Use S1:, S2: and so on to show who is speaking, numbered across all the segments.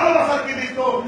S1: Alabas al Cristo.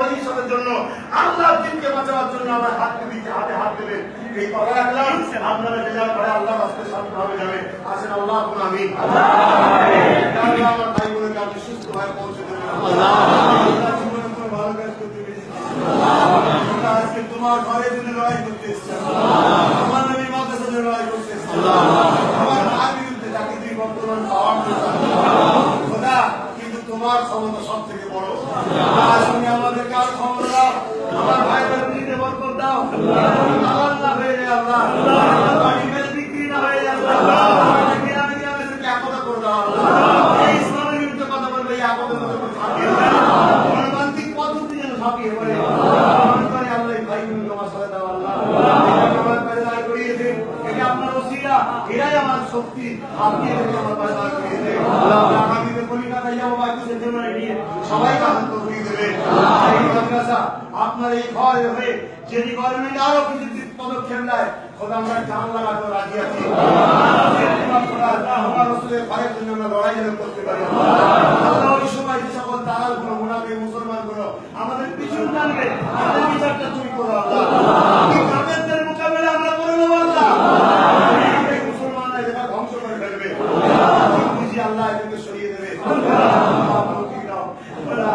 S1: ভবিষ্যতের জন্য। আল্লাহ দিনকে বাঁচাবার জন্য আমরা হাতকে দিচ্ছি হাতে হাত দেবেন এই কথা রাখলাম আপনারা যে যার ঘরে আল্লাহ রাস্তে শান্তভাবে যাবে, আসেন আল্লাহ আপনি আমি আমার ভাই পৌঁছে কোনো ভালো কাজ করতে পেরেছি আজকে তোমার ঘরের জন্য লড়াই করতে এসেছি। জন্য লড়াই করতে এসেছি। আমার পাওয়ার কিন্তু তোমার ক্ষমতা আমাদের কার ক্ষমতা দাও। আমার শক্তি। আপনি এদেরকে সবাইকে আনন্দ করিয়ে দেবে। আপনার এই ঘর হয়ে যদি গভর্নমেন্ট আরও কিছু পদক্ষেপ নেয়। খোদা আমরা জান লাগাতে রাজি আছি। আমার রসুলের ঘরের জন্য আমরা লড়াই করতে পারি আল্লাহ ওই সময় যে সকল দালালগুলো মোনাফে মুসলমানগুলো আমাদের পিছন টানবে তাদের বিচারটা তুমি করো আল্লাহ এই কাফেরদের মোকাবেলা আমরা করে নেব আল্লাহ এই মুসলমানরা এটা ধ্বংস করে ফেলবে বুঝি আল্লাহ এটাকে সরিয়ে দেবে আল্লাহ আমাকে দাও। আল্লাহ,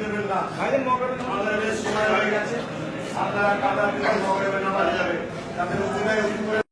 S1: দেবেন হয়ে গেছে। আপনারা কাতার দিকে মগরিবের যাবে তাদের